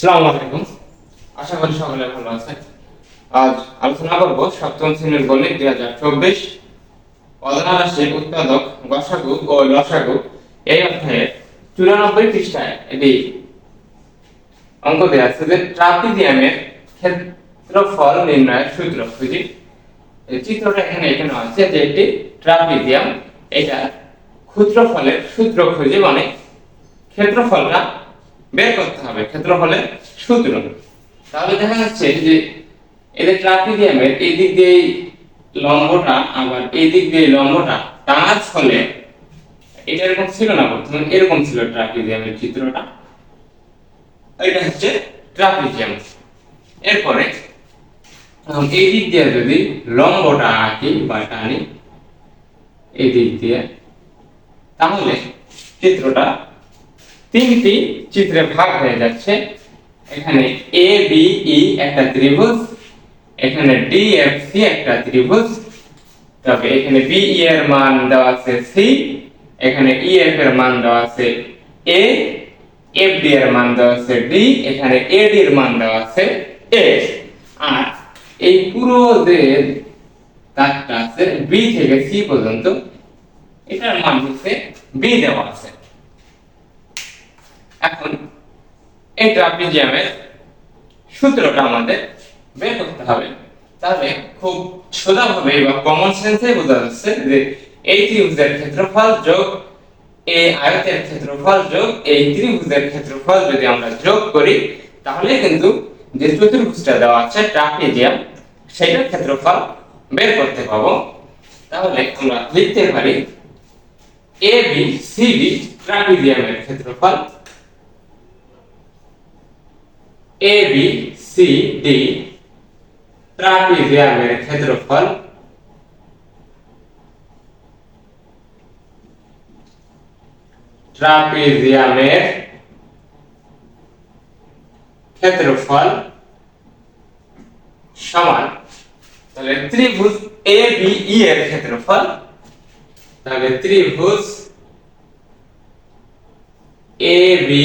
সালাম আলাইকুম। আশা করি সকলে ভালো আছেন। আজ আলোচনা করব সপ্তম শ্রেণির দুই হাজার চব্বিশ। অজানা উৎপাদক গসাগু ও লসাগু। এই অধ্যায়ে চুরানব্বই এটি অঙ্ক দেওয়া আছে যে ট্রাপিজিয়ামের ক্ষেত্রফল নির্ণয়ের সূত্র খুঁজি। চিত্রটা এখানে এখানে আছে যে একটি ট্রাপিজিয়াম, এটা ক্ষুদ্রফলের সূত্র খুঁজি মানে ক্ষেত্রফলটা বের করতে হবে ক্ষেত্রফলের সূত্র তাহলে দেখা যাচ্ছে যে এদের ট্রাপিজিয়ামের এই দিক দিয়ে লম্বটা আবার এই দিক দিয়ে লম্বটা টানার ফলে এটা এরকম ছিল না প্রথমে এরকম ছিল ট্রাপিজিয়ামের চিত্রটা। এটা হচ্ছে ট্রাপিজিয়াম এরপরে এই দিক দিয়ে যদি লম্বটা আঁকি বা টানি, এই দিক দিয়ে, তাহলে চিত্রটা তিনটি চিত্রে ভাগ হয়ে যাচ্ছে। এখানে এ বি ই একটা ত্রিভুজ, এখানে ডি এফ সি একটা ত্রিভুজ। তবে এখানে বি ই এর মান দেওয়া আছে সি এখানে ই এফ এর মান দেওয়া আছে এ এফ ডি এর মান দেওয়া আছে ডি এখানে এ ডি এর মান দেওয়া আছে এ আর এই পুরো যে দাগটা আছে বি থেকে সি পর্যন্ত, এটার মান হচ্ছে বি দেওয়া আছে। এখন এই ট্রাপিজিয়ামের সূত্রটা আমাদের বের করতে হবে। তাহলে খুব সোজাভাবে বা কমন সেন্সে বোঝা যাচ্ছে যে এই ত্রিভুজের ক্ষেত্রফল যোগ এই আয়তের ক্ষেত্রফল যোগ এই ত্রিভুজের ক্ষেত্রফল যদি আমরা যোগ করি, তাহলে কিন্তু যে চতুর্ভুজটা দেওয়া আছে, ট্রাপিজিয়াম, সেটার ক্ষেত্রফল বের করতে পাবো। তাহলে আমরা লিখতে পারি এ বি সি বি ট্রাপিজিয়ামের ক্ষেত্রফল এ বি সি ডি ট্রাপিজিয়ামের ক্ষেত্রফল ট্রাপিজিয়ামের ক্ষেত্রফল সমান। তাহলে ত্রিভুজ এ বি ই এর ক্ষেত্রফল। তাহলে ত্রিভুজ এ বি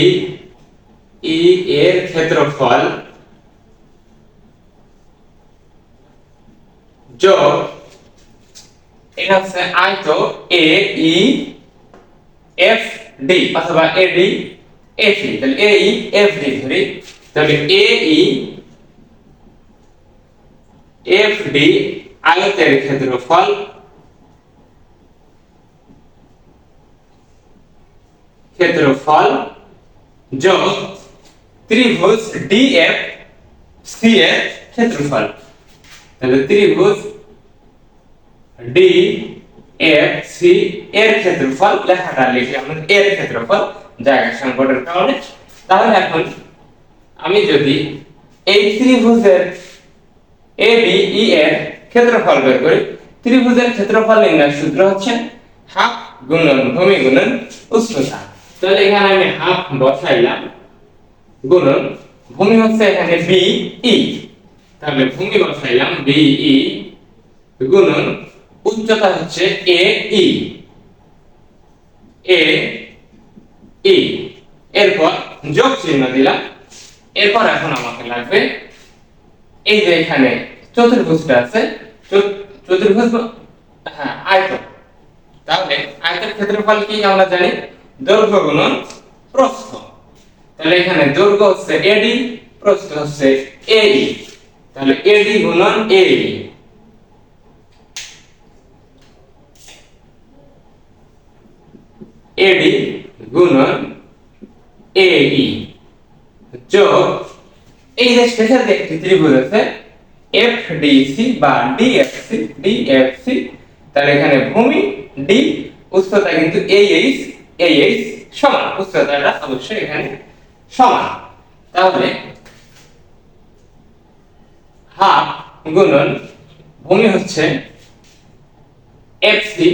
ই এর ক্ষেত্রফল যোগ, এটা হচ্ছে আয়ত এ, ই, এফ, ডি, অথবা এ, ডি এফ ই তাহলে এ, ই, এফ, ডি ধরি তাহলে এ, ই, এফ, ডি আয়তের ক্ষেত্রফল ক্ষেত্রফল যোগ ত্রিভুজ ডিএফ সি এর ক্ষেত্রফল। তাহলে ত্রিভুজ ডি এফ সি এর ক্ষেত্রফল লেখাটা লিখি আমরা, এর ক্ষেত্রফল জায়গা সংকটের কারণে। তাহলে এখন আমি যদি এই ত্রিভুজের এ, বি, ই, এর ক্ষেত্রফল বের করি, ত্রিভুজের ক্ষেত্রফল নির্ণয়ের সূত্র হচ্ছে হাফ গুণন ভূমি গুণন উচ্চতা তাহলে এখানে আমি হাফ বসাইলাম। গুণন ভূমি হচ্ছে এখানে বি, ই। তাহলে ভূমি বসাইলাম বি, ই। গুণন উচ্চতা হচ্ছে এ, ই। এ, ই। এরপর যোগ চিহ্ন দিলাম। এরপর এখন আমাকে লাগবে এই যে এখানে চতুর্ভুজটা আছে, চত- চতুর্ভুজ হ্যাঁ আয়তন তাহলে আয়তের ক্ষেত্রফল কি আমরা জানি? দৈর্ঘ্য গুণন প্রস্থ। তাহলে এখানে দৈর্ঘ্য হচ্ছে এডি প্রস্থ হচ্ছে এই তাহলে এডি গুণন এই এডি গুণন এই যোগ, এই যে শেষের একটি ত্রিভুজ আছে এফ ডিসি বা D F C D F C তাহলে এখানে ভূমি ডি উচ্চতা কিন্তু এইচ এইচ সমান, উচ্চতাটা অবশ্যই এখানে সমান। তাহলে হাফ গুণন ভূমি হচ্ছে এফসি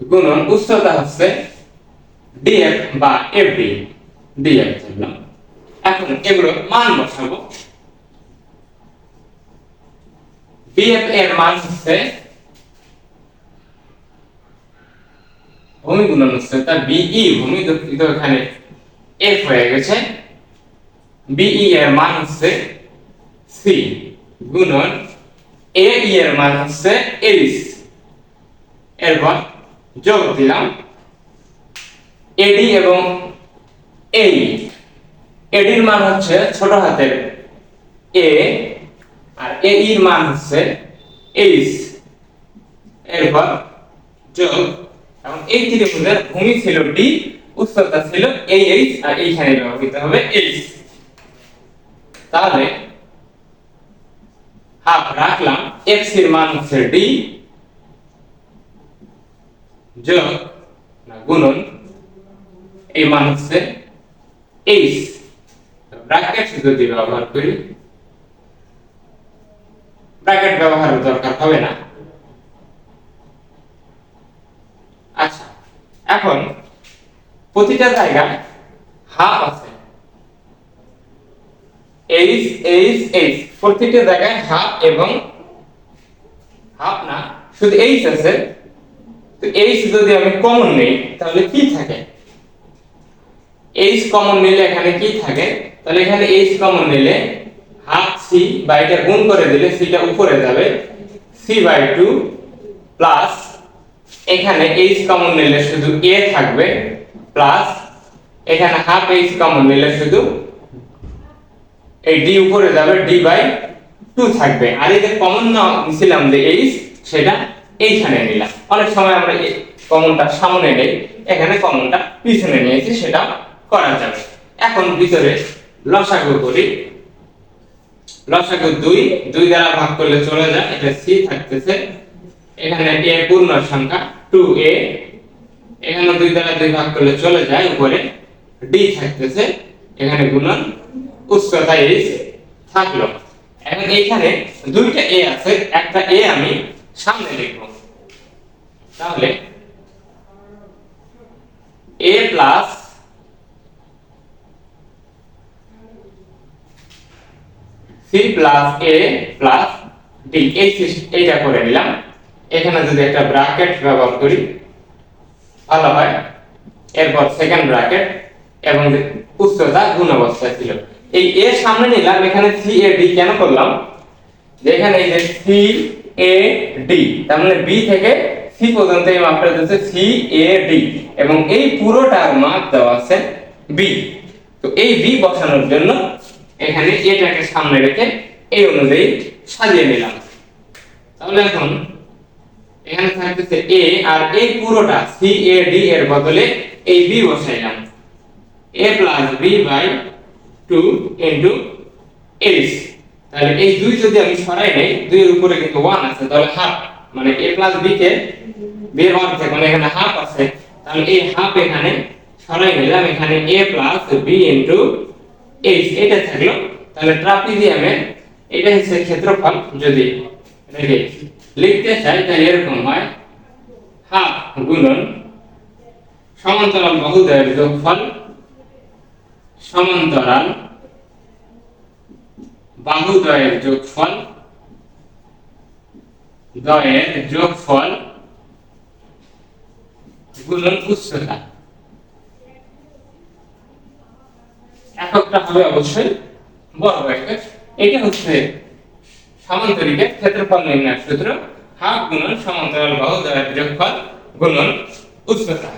গুণন উচ্চতা হচ্ছে ডিএফ বা এফডি ডিএফ ধরলাম এখন এগুলো মান বসাবো। বিএফ এর মান হচ্ছে ভূমি গুণন তার বিই, ভূমি দুঃখিত এখানে এফ হয়ে গেছে। বিই এর মান হচ্ছে সি গুণন এ এর মান হচ্ছে এইচ এরপর যোগ দিলাম এডি এবং এই এডির মান হচ্ছে ছোট হাতের এ আর এ ইর মান হচ্ছে এইচ এরপর যোগ এবং এই ত্রিভুজের ভূমি ছিল ডি উচ্চতা ছিল এই এইচ আর এইখানে ব্যবহৃত হবে এইচ তাহলে, হাফ রাখলাম এক্সের মান হচ্ছে ডি যোগ, না, গুণন, এই মান হচ্ছে এইচ ব্র্যাকেট যদি ব্যবহার করি ব্র্যাকেট ব্যবহারের দরকার হবে না। এখন প্রতিটা জায়গায় হাফ আছে। এইচ এইচ এইচ প্রতিটা জায়গায় হাফ এবং হাফ না, শুধু এইচ আছে। তো এইচ যদি আমি কমন নেই, তাহলে কি থাকে? এইচ কমন নিলে এখানে কি থাকে? তাহলে এখানে এইচ কমন নিলে হাফ সি বা এটা গুণ করে দিলে সিটা উপরে যাবে। সি বাই টু প্লাস এখানে এইচ কমন নিলে শুধু এ থাকবে প্লাস এখানে হাফ এইচ কমন নিলে শুধু এই ডি উপরে যাবে ডি বাই টু থাকবে। আর এই যে কমন নিছিলাম যে এইচ সেটা এইখানে নিলাম। অনেক সময় আমরা কমনটা সামনে নেই, এখানে কমনটা পিছনে নিয়েছি, সেটা করা যাবে। এখন ভিতরে লসাগু করি। লসাগু দুই দুই দ্বারা ভাগ করলে চলে যায়, এটা সি থাকতেছে এখানে এ পূর্ণ সংখ্যা টু এ এখানে দুই দ্বারা দুই ভাগ করলে চলে যায়, উপরে ডি থাকতেছে, এখানে গুণন উচ্চতা এইচ থাকল। এখন এইখানে দুইটা এ আছে, একটা এ আমি সামনে লিখব। তাহলে A plus C plus A plus D এই এইটা করে নিলাম। এখানে যদি একটা ব্র্যাকেট ব্যবহার করি, ভালো হয়। এরপর সেকেন্ড ব্র্যাকেট এবং উচ্চতা গুণ অবস্থায় ছিল। এই এ সামনে নিলাম, এখানে সি এ ডি কেন করলাম? যে এখানে এই যে সি এ ডি তার মানে বি থেকে সি পর্যন্ত এই মাপটা দিচ্ছে সি এ ডি এবং এই পুরোটার মাপ দেওয়া আছে বি তো এই বি বসানোর জন্য এখানে এটাকে সামনে রেখে এই অনুযায়ী সাজিয়ে নিলাম। তাহলে এখন এখানে থাকতেছে এ আর এই পুরোটা সি এ ডি এর বদলে এই B বসাইলাম। A plus B by two into H তাহলে এই দুই যদি আমি সরাই নেই, দুইয়ের উপরে কিন্তু ওয়ান আছে, তাহলে হাফ মানে এ প্লাস বি কে বি এর অর্ধেক মানে এখানে হাফ আছে, তাহলে এই হাফ এখানে সরাই নিলাম, এখানে A plus B into H এটা থাকল, তাহলে ট্রাপিজিয়ামের এটা হচ্ছে ক্ষেত্রফল যদি এটাকে লিখতে চাই তাহলে এরকম হয়। হাফ গুণন, সমান্তরাল বাহুদ্বয়ের যোগফল, সমান্তরাল বাহুদ্বয়ের যোগফল, দ্বয়ের যোগফল গুণন উচ্চতা। এককটা হবে অবশ্যই বড় একক এটা হচ্ছে সমান্তরিকের ক্ষেত্রফল নির্ণয়ের সূত্র হাফ গুণন সমান্তরাল বাহু দ্বয়ের যোগফল গুণন উচ্চতা।